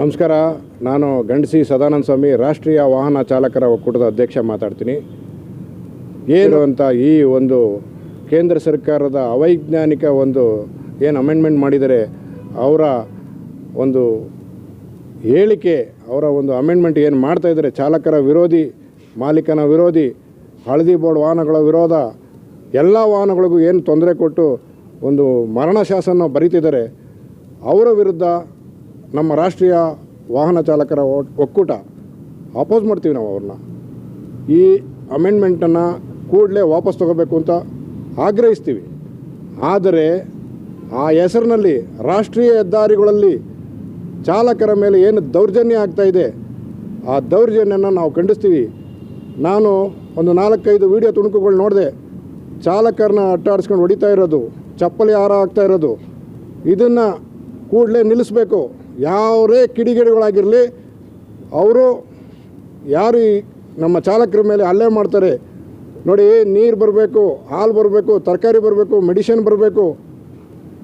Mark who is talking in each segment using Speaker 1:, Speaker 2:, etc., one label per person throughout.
Speaker 1: ನಮಸ್ಕಾರ. ನಾನು ಗಂಡಸಿ ಸದಾನಂದ ಸ್ವಾಮಿ, ರಾಷ್ಟ್ರೀಯ ವಾಹನ ಚಾಲಕರ ಒಕ್ಕೂಟದ ಅಧ್ಯಕ್ಷ ಮಾತಾಡ್ತೀನಿ. ಏನು ಅಂತ ಈ ಒಂದು ಕೇಂದ್ರ ಸರ್ಕಾರದ ಅವೈಜ್ಞಾನಿಕ ಒಂದು ಏನು ಅಮೆಂಡ್ಮೆಂಟ್ ಮಾಡಿದರೆ ಅವರ ಒಂದು ಹೇಳಿಕೆ, ಅವರ ಒಂದು ಅಮೆಂಡ್ಮೆಂಟ್ ಏನು ಮಾಡ್ತಾ ಇದ್ದಾರೆ, ಚಾಲಕರ ವಿರೋಧಿ, ಮಾಲೀಕನ ವಿರೋಧಿ, ಹಳದಿ ಬೋರ್ಡ್ ವಾಹನಗಳ ವಿರೋಧ, ಎಲ್ಲ ವಾಹನಗಳಿಗೂ ಏನು ತೊಂದರೆ ಕೊಟ್ಟು ಒಂದು ಮರಣ ಶಾಸನ ಬರೀತಿದ್ದಾರೆ, ಅವರ ವಿರುದ್ಧ ನಮ್ಮ ರಾಷ್ಟ್ರೀಯ ವಾಹನ ಚಾಲಕರ ಒಕ್ಕೂಟ ಅಪೋಸ್ ಮಾಡ್ತೀವಿ ನಾವು ಅವ್ರನ್ನ. ಈ ಅಮೆಂಡ್ಮೆಂಟನ್ನು ಕೂಡಲೇ ವಾಪಸ್ ತಗೋಬೇಕು ಅಂತ ಆಗ್ರಹಿಸ್ತೀವಿ. ಆದರೆ ಆ ಹೆಸರಿನಲ್ಲಿ ರಾಷ್ಟ್ರೀಯ ಹೆದ್ದಾರಿಗಳಲ್ಲಿ ಚಾಲಕರ ಮೇಲೆ ಏನು ದೌರ್ಜನ್ಯ ಆಗ್ತಾ ಇದೆ, ಆ ದೌರ್ಜನ್ಯನ ನಾವು ಖಂಡಿಸ್ತೀವಿ. ನಾನು ಒಂದು ನಾಲ್ಕೈದು ವಿಡಿಯೋ ತುಣುಕುಗಳು ನೋಡಿದೆ, ಚಾಲಕರನ್ನ ಅಟ್ಟಾಡಿಸ್ಕೊಂಡು ಹೊಡಿತಾ ಇರೋದು, ಚಪ್ಪಲಿ ಹಾರ ಆಗ್ತಾ ಇರೋದು, ಇದನ್ನು ಕೂಡಲೇ ನಿಲ್ಲಿಸಬೇಕು. ಯಾವರೇ ಕಿಡಿಗೇಡಿಗಳಾಗಿರಲಿ, ಅವರು ಯಾರು ನಮ್ಮ ಚಾಲಕರ ಮೇಲೆ ಹಲ್ಲೆ ಮಾಡ್ತಾರೆ. ನೋಡಿ, ನೀರು ಬರಬೇಕು, ಹಾಲು ಬರಬೇಕು, ತರಕಾರಿ ಬರಬೇಕು ಮೆಡಿಸಿನ್ ಬರಬೇಕು,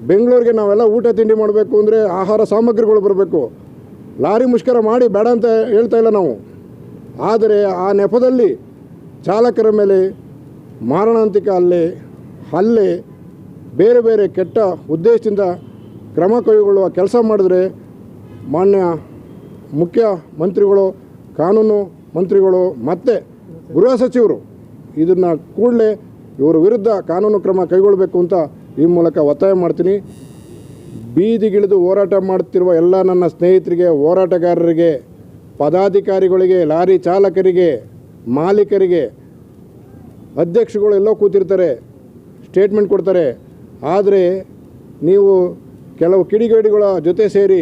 Speaker 1: ಬೆಂಗಳೂರಿಗೆ ನಾವೆಲ್ಲ ಊಟ ತಿಂಡಿ ಮಾಡಬೇಕು ಅಂದರೆ ಆಹಾರ ಸಾಮಗ್ರಿಗಳು ಬರಬೇಕು. ಲಾರಿ ಮುಷ್ಕರ ಮಾಡಿ ಬೇಡ ಅಂತ ಹೇಳ್ತಾ ಇಲ್ಲ ನಾವು. ಆದರೆ ಆ ನೆಪದಲ್ಲಿ ಚಾಲಕರ ಮೇಲೆ ಮಾರಣಾಂತಿಕ ಹಲ್ಲೆ ಹಲ್ಲೆ, ಬೇರೆ ಬೇರೆ ಕೆಟ್ಟ ಉದ್ದೇಶದಿಂದ ಕ್ರಮ ಕೈಗೊಳ್ಳುವ ಕೆಲಸ ಮಾಡಿದ್ರೆ ಮಾನ್ಯ ಮುಖ್ಯ ಮಂತ್ರಿಗಳು, ಕಾನೂನು ಮಂತ್ರಿಗಳು, ಮತ್ತು ಗೃಹ ಸಚಿವರು, ಇದನ್ನು ಕೂಡಲೇ ಇವರ ವಿರುದ್ಧ ಕಾನೂನು ಕ್ರಮ ಕೈಗೊಳ್ಳಬೇಕು ಅಂತ ಈ ಮೂಲಕ ಒತ್ತಾಯ ಮಾಡ್ತೀನಿ. ಬೀದಿಗಿಳಿದು ಹೋರಾಟ ಮಾಡುತ್ತಿರುವ ಎಲ್ಲ ನನ್ನ ಸ್ನೇಹಿತರಿಗೆ, ಹೋರಾಟಗಾರರಿಗೆ, ಪದಾಧಿಕಾರಿಗಳಿಗೆ, ಲಾರಿ ಚಾಲಕರಿಗೆ, ಮಾಲೀಕರಿಗೆ ಅಧ್ಯಕ್ಷಗಳು ಎಲ್ಲೋ ಕೂತಿರ್ತಾರೆ, ಸ್ಟೇಟ್ಮೆಂಟ್ ಕೊಡ್ತಾರೆ. ಆದರೆ ನೀವು ಕೆಲವು ಕಿಡಿಗೇಡಿಗಳ ಜೊತೆ ಸೇರಿ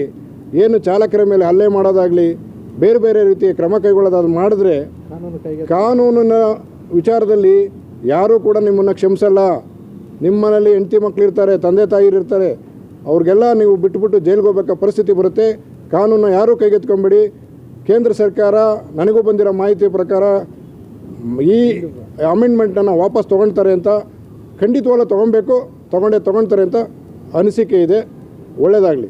Speaker 1: ಏನು ಚಾಲಕರ ಮೇಲೆ ಹಲ್ಲೆ ಮಾಡೋದಾಗಲಿ ಬೇರೆ ಬೇರೆ ರೀತಿಯ ಕ್ರಮ ಕೈಗೊಳ್ಳೋದಾದ್ರು ಮಾಡಿದ್ರೆ ಕಾನೂನಿನ ವಿಚಾರದಲ್ಲಿ ಯಾರೂ ಕೂಡ ನಿಮ್ಮನ್ನು ಕ್ಷಮಿಸಲ್ಲ. ನಿಮ್ಮನೇಲಿ ಹೆಂಡತಿ ಮಕ್ಕಳು ಇರ್ತಾರೆ ತಂದೆ ತಾಯಿರಿರ್ತಾರೆ ಅವ್ರಿಗೆಲ್ಲ ನೀವು ಬಿಟ್ಟುಬಿಟ್ಟು ಜೈಲಿಗೆ ಹೋಗ್ಬೇಕಾ ಪರಿಸ್ಥಿತಿ ಬರುತ್ತೆ. ಕಾನೂನು ಯಾರೂ ಕೈಗೆತ್ಕೊಂಬೇಡಿ ಕೇಂದ್ರ ಸರ್ಕಾರ ನನಗೂ ಬಂದಿರೋ ಮಾಹಿತಿ ಪ್ರಕಾರ ಈ ಅಮೆಂಡ್ಮೆಂಟನ್ನು ವಾಪಸ್ ತೊಗೊಳ್ತಾರೆ ಅಂತ ಖಂಡಿತವಾಗ್ಲೂ ತೊಗೊಬೇಕು ತೊಗೊಂಡೇ ತೊಗೊಳ್ತಾರೆ ಅಂತ ಅನಿಸಿಕೆ ಇದೆ. ಒಳ್ಳೆಯದಾಗಲಿ